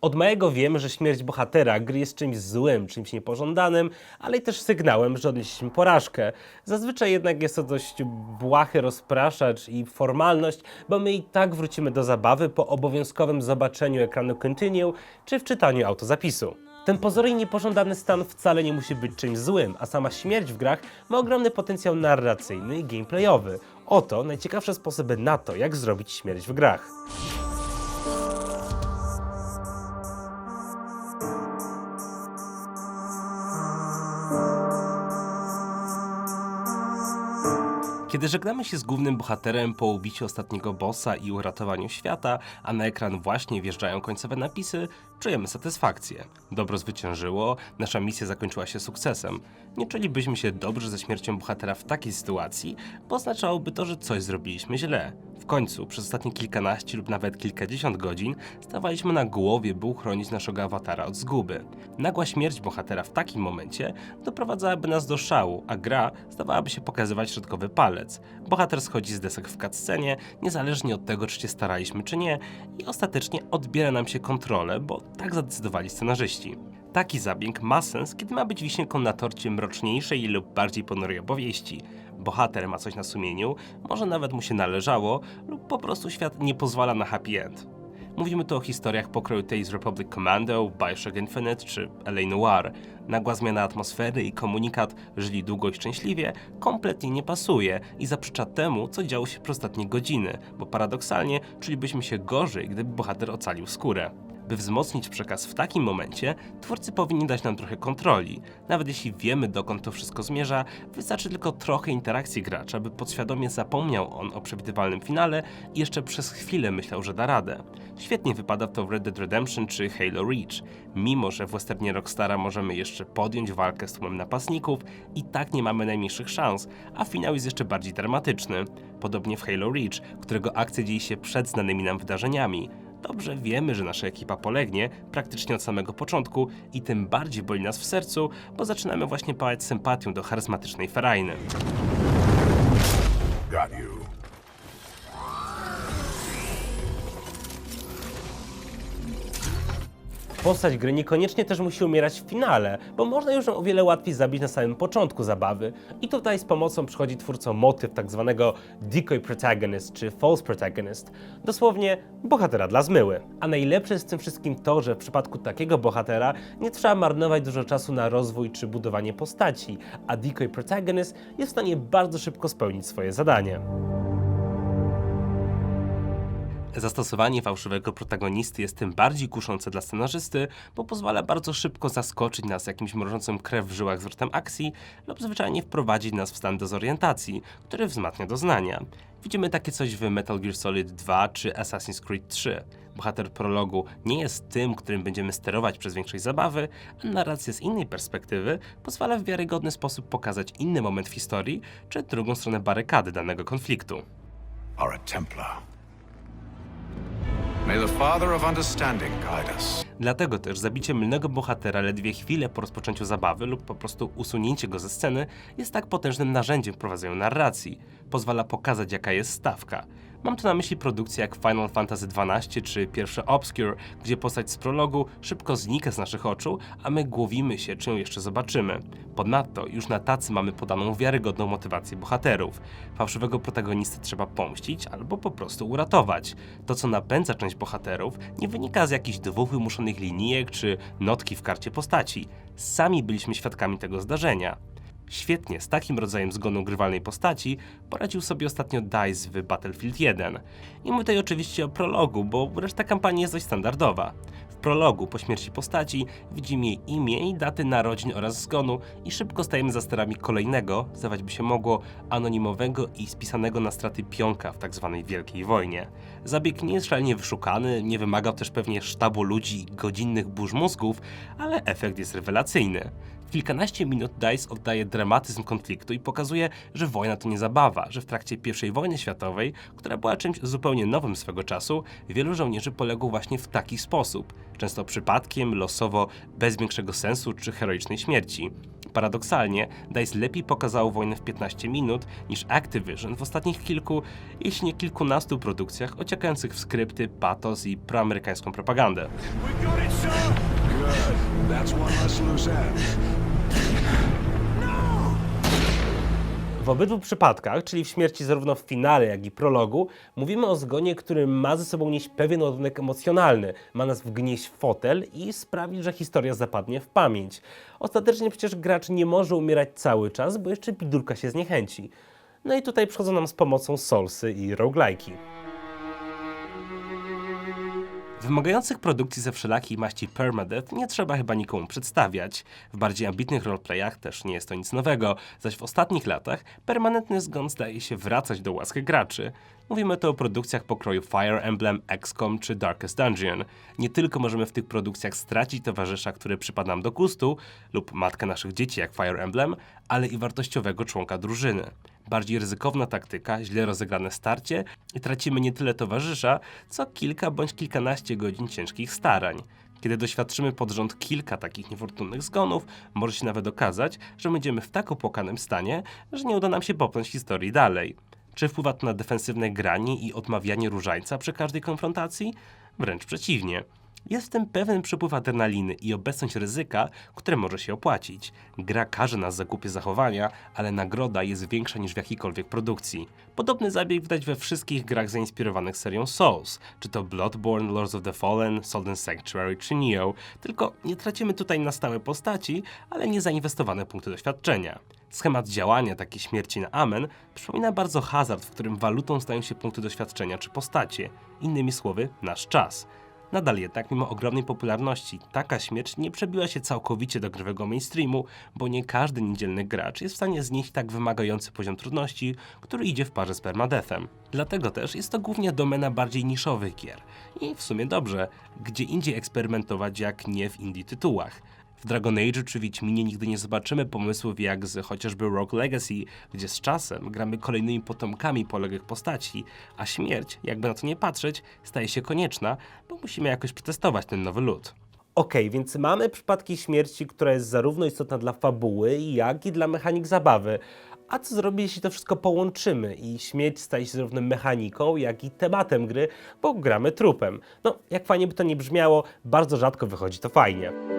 Od małego wiemy, że śmierć bohatera gry jest czymś złym, czymś niepożądanym, ale i też sygnałem, że odnieśliśmy porażkę. Zazwyczaj jednak jest to dość błahy rozpraszacz i formalność, bo my i tak wrócimy do zabawy po obowiązkowym zobaczeniu ekranu continue czy wczytaniu autozapisu. Ten pozornie niepożądany stan wcale nie musi być czymś złym, a sama śmierć w grach ma ogromny potencjał narracyjny i gameplayowy. Oto najciekawsze sposoby na to, jak zrobić śmierć w grach. Kiedy żegnamy się z głównym bohaterem po ubiciu ostatniego bossa i uratowaniu świata, a na ekran właśnie wjeżdżają końcowe napisy, czujemy satysfakcję. Dobro zwyciężyło, nasza misja zakończyła się sukcesem. Nie czulibyśmy się dobrze ze śmiercią bohatera w takiej sytuacji, bo oznaczałoby to, że coś zrobiliśmy źle. W końcu, przez ostatnie kilkanaście lub nawet kilkadziesiąt godzin, stawaliśmy na głowie, by uchronić naszego awatara od zguby. Nagła śmierć bohatera w takim momencie doprowadzałaby nas do szału, a gra zdawałaby się pokazywać środkowy palec. Bohater schodzi z desek w cutscenie, niezależnie od tego, czy się staraliśmy, czy nie, i ostatecznie odbiera nam się kontrolę, bo tak zadecydowali scenarzyści. Taki zabieg ma sens, kiedy ma być wisienką na torcie mroczniejszej lub bardziej ponurej opowieści. Bohater ma coś na sumieniu, może nawet mu się należało, lub po prostu świat nie pozwala na happy end. Mówimy tu o historiach pokroju Tales Republic Commando, Bioshock Infinite czy LA Noir. Nagła zmiana atmosfery i komunikat żyli długo i szczęśliwie kompletnie nie pasuje i zaprzecza temu, co działo się przez ostatnie godziny, bo paradoksalnie czulibyśmy się gorzej, gdyby bohater ocalił skórę. By wzmocnić przekaz w takim momencie, twórcy powinni dać nam trochę kontroli. Nawet jeśli wiemy, dokąd to wszystko zmierza, wystarczy tylko trochę interakcji gracza, by podświadomie zapomniał on o przewidywalnym finale i jeszcze przez chwilę myślał, że da radę. Świetnie wypada to w Red Dead Redemption czy Halo Reach. Mimo, że w westernie Rockstara możemy jeszcze podjąć walkę z tłumem napastników, i tak nie mamy najmniejszych szans, a finał jest jeszcze bardziej dramatyczny. Podobnie w Halo Reach, którego akcja dzieje się przed znanymi nam wydarzeniami. Dobrze wiemy, że nasza ekipa polegnie praktycznie od samego początku i tym bardziej boli nas w sercu, bo zaczynamy właśnie pałać sympatią do charyzmatycznej Ferajny. Got you. Postać gry niekoniecznie też musi umierać w finale, bo można już ją o wiele łatwiej zabić na samym początku zabawy. I tutaj z pomocą przychodzi twórcom motyw tak zwanego decoy protagonist czy false protagonist, dosłownie bohatera dla zmyły. A najlepsze jest w tym wszystkim to, że w przypadku takiego bohatera nie trzeba marnować dużo czasu na rozwój czy budowanie postaci, a decoy protagonist jest w stanie bardzo szybko spełnić swoje zadanie. Zastosowanie fałszywego protagonisty jest tym bardziej kuszące dla scenarzysty, bo pozwala bardzo szybko zaskoczyć nas jakimś mrożącym krew w żyłach zwrotem akcji lub zwyczajnie wprowadzić nas w stan dezorientacji, który wzmacnia doznania. Widzimy takie coś w Metal Gear Solid 2 czy Assassin's Creed 3. Bohater prologu nie jest tym, którym będziemy sterować przez większość zabawy, a narracja z innej perspektywy pozwala w wiarygodny sposób pokazać inny moment w historii czy drugą stronę barykady danego konfliktu. Are a Templar. May the Father of Understanding guide us. Dlatego też zabicie mylnego bohatera ledwie chwilę po rozpoczęciu zabawy lub po prostu usunięcie go ze sceny jest tak potężnym narzędziem w prowadzeniu narracji. Pozwala pokazać jaka jest stawka. Mam tu na myśli produkcje jak Final Fantasy XII czy pierwsze Obscure, gdzie postać z prologu szybko znika z naszych oczu, a my głowimy się, czy ją jeszcze zobaczymy. Ponadto już na tacy mamy podaną wiarygodną motywację bohaterów. Fałszywego protagonistę trzeba pomścić albo po prostu uratować. To, co napędza część bohaterów, nie wynika z jakichś dwóch wymuszonych linijek czy notki w karcie postaci. Sami byliśmy świadkami tego zdarzenia. Świetnie z takim rodzajem zgonu grywalnej postaci poradził sobie ostatnio DICE w Battlefield 1. I mówię tutaj oczywiście o prologu, bo reszta kampanii jest dość standardowa. W prologu po śmierci postaci widzimy jej imię i daty narodzin oraz zgonu i szybko stajemy za sterami kolejnego, zdawać by się mogło, anonimowego i spisanego na straty pionka w tzw. Wielkiej Wojnie. Zabieg nie jest szalenie wyszukany, nie wymagał też pewnie sztabu ludzi godzinnych burz mózgów, ale efekt jest rewelacyjny. W kilkanaście minut DICE oddaje dramatyzm konfliktu i pokazuje, że wojna to nie zabawa, że w trakcie I wojny światowej, która była czymś zupełnie nowym swego czasu, wielu żołnierzy poległo właśnie w taki sposób, często przypadkiem, losowo, bez większego sensu czy heroicznej śmierci. Paradoksalnie, DICE lepiej pokazało wojnę w 15 minut niż Activision w ostatnich kilku, jeśli nie kilkunastu produkcjach ociekających w skrypty, patos i proamerykańską propagandę. Good. That's one less loose end. W obydwu przypadkach, czyli w śmierci zarówno w finale, jak i prologu, mówimy o zgonie, który ma ze sobą nieść pewien ładunek emocjonalny, ma nas wgnieść w fotel i sprawić, że historia zapadnie w pamięć. Ostatecznie przecież gracz nie może umierać cały czas, bo jeszcze bidulka się zniechęci. No i tutaj przychodzą nam z pomocą Soulsy i roguelike'i. Wymagających produkcji ze wszelakiej maści permadeath nie trzeba chyba nikomu przedstawiać. W bardziej ambitnych roleplayach też nie jest to nic nowego, zaś w ostatnich latach permanentny zgon zdaje się wracać do łaski graczy. Mówimy tu o produkcjach pokroju Fire Emblem, XCOM czy Darkest Dungeon. Nie tylko możemy w tych produkcjach stracić towarzysza, który przypada nam do gustu, lub matkę naszych dzieci jak Fire Emblem, ale i wartościowego członka drużyny bardziej ryzykowna taktyka, źle rozegrane starcie i tracimy nie tyle towarzysza, co kilka bądź kilkanaście godzin ciężkich starań. Kiedy doświadczymy pod rząd kilka takich niefortunnych zgonów, może się nawet okazać, że będziemy w tak opłakanym stanie, że nie uda nam się popchnąć historii dalej. Czy wpływa to na defensywne granie i odmawianie różańca przy każdej konfrontacji? Wręcz przeciwnie. Jest w tym pewien przypływ adrenaliny i obecność ryzyka, które może się opłacić. Gra każe nas za głupie zachowania, ale nagroda jest większa niż w jakiejkolwiek produkcji. Podobny zabieg widać we wszystkich grach zainspirowanych serią Souls, czy to Bloodborne, Lords of the Fallen, and Sanctuary czy Neo, tylko nie tracimy tutaj na stałe postaci, ale niezainwestowane punkty doświadczenia. Schemat działania takiej śmierci na amen przypomina bardzo hazard, w którym walutą stają się punkty doświadczenia czy postacie. Innymi słowy, nasz czas. Nadal jednak, mimo ogromnej popularności, taka śmierć nie przebiła się całkowicie do grywego mainstreamu, bo nie każdy niedzielny gracz jest w stanie znieść tak wymagający poziom trudności, który idzie w parze z permadethem. Dlatego też jest to głównie domena bardziej niszowych gier. I w sumie dobrze, gdzie indziej eksperymentować jak nie w indie tytułach. W Dragon Age czy Wiedźminie nigdy nie zobaczymy pomysłów jak z chociażby Rogue Legacy, gdzie z czasem gramy kolejnymi potomkami poległych postaci, a śmierć, jakby na to nie patrzeć, staje się konieczna, bo musimy jakoś przetestować ten nowy lód. Okej, więc mamy przypadki śmierci, która jest zarówno istotna dla fabuły, jak i dla mechanik zabawy. A co zrobić, jeśli to wszystko połączymy i śmierć staje się zarówno mechaniką, jak i tematem gry, bo gramy trupem? No, jak fajnie by to nie brzmiało, bardzo rzadko wychodzi to fajnie.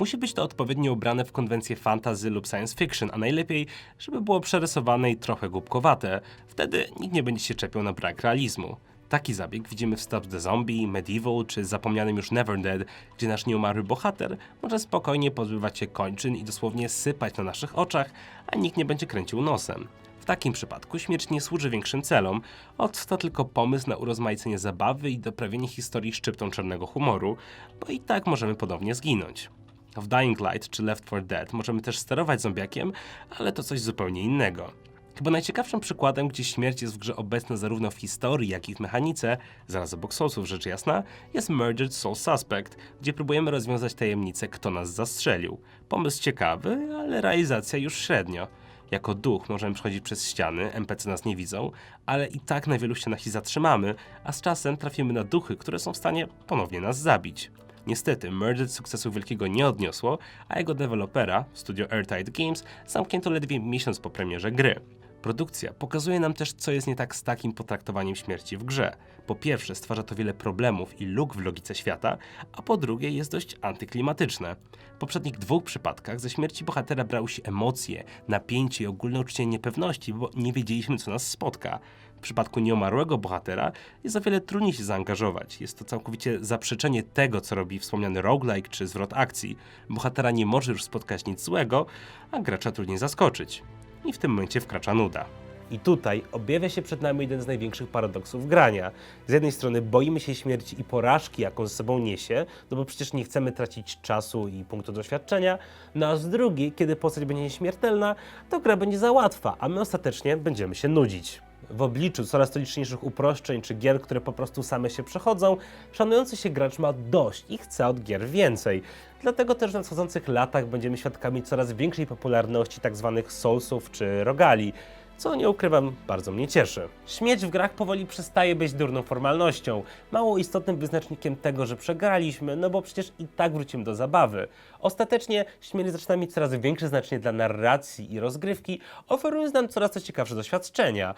Musi być to odpowiednio ubrane w konwencję fantasy lub science fiction, a najlepiej, żeby było przerysowane i trochę głupkowate. Wtedy nikt nie będzie się czepiał na brak realizmu. Taki zabieg widzimy w Stop the Zombie, Medieval czy zapomnianym już Never Dead, gdzie nasz nieumarły bohater może spokojnie pozbywać się kończyn i dosłownie sypać na naszych oczach, a nikt nie będzie kręcił nosem. W takim przypadku śmierć nie służy większym celom, ot to tylko pomysł na urozmaicenie zabawy i doprawienie historii szczyptą czarnego humoru, bo i tak możemy podobnie zginąć. W Dying Light czy Left 4 Dead możemy też sterować zombiakiem, ale to coś zupełnie innego. Chyba najciekawszym przykładem, gdzie śmierć jest w grze obecna zarówno w historii, jak i w mechanice, zaraz obok Soulsów rzecz jasna, jest Murdered Soul Suspect, gdzie próbujemy rozwiązać tajemnicę, kto nas zastrzelił. Pomysł ciekawy, ale realizacja już średnio. Jako duch możemy przechodzić przez ściany, NPC nas nie widzą, ale i tak na wielu ścianach się zatrzymamy, a z czasem trafimy na duchy, które są w stanie ponownie nas zabić. Niestety, Murdered sukcesu wielkiego nie odniosło, a jego dewelopera, studio Airtight Games, zamknięto ledwie miesiąc po premierze gry. Produkcja pokazuje nam też, co jest nie tak z takim potraktowaniem śmierci w grze. Po pierwsze, stwarza to wiele problemów i luk w logice świata, a po drugie, jest dość antyklimatyczne. W poprzednich dwóch przypadkach ze śmierci bohatera brały się emocje, napięcie i ogólne uczucie niepewności, bo nie wiedzieliśmy, co nas spotka. W przypadku nieumarłego bohatera jest o wiele trudniej się zaangażować. Jest to całkowicie zaprzeczenie tego, co robi wspomniany roguelike czy zwrot akcji. Bohatera nie może już spotkać nic złego, a gracza trudniej zaskoczyć. I w tym momencie wkracza nuda. I tutaj objawia się przed nami jeden z największych paradoksów grania. Z jednej strony boimy się śmierci i porażki, jaką ze sobą niesie, no bo przecież nie chcemy tracić czasu i punktu doświadczenia, no a z drugiej, kiedy postać będzie nieśmiertelna, to gra będzie za łatwa, a my ostatecznie będziemy się nudzić. W obliczu coraz to liczniejszych uproszczeń czy gier, które po prostu same się przechodzą, szanujący się gracz ma dość i chce od gier więcej. Dlatego też w nadchodzących latach będziemy świadkami coraz większej popularności tzw. soulsów czy rogali. co nie ukrywam, bardzo mnie cieszy. Śmierć w grach powoli przestaje być durną formalnością, mało istotnym wyznacznikiem tego, że przegraliśmy, no bo przecież i tak wrócimy do zabawy. Ostatecznie śmierć zaczyna mieć coraz większe znaczenie dla narracji i rozgrywki, oferując nam coraz to ciekawsze doświadczenia.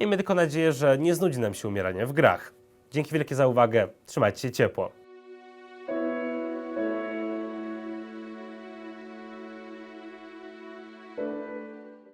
Miejmy tylko nadzieję, że nie znudzi nam się umieranie w grach. Dzięki wielkie za uwagę, trzymajcie się ciepło.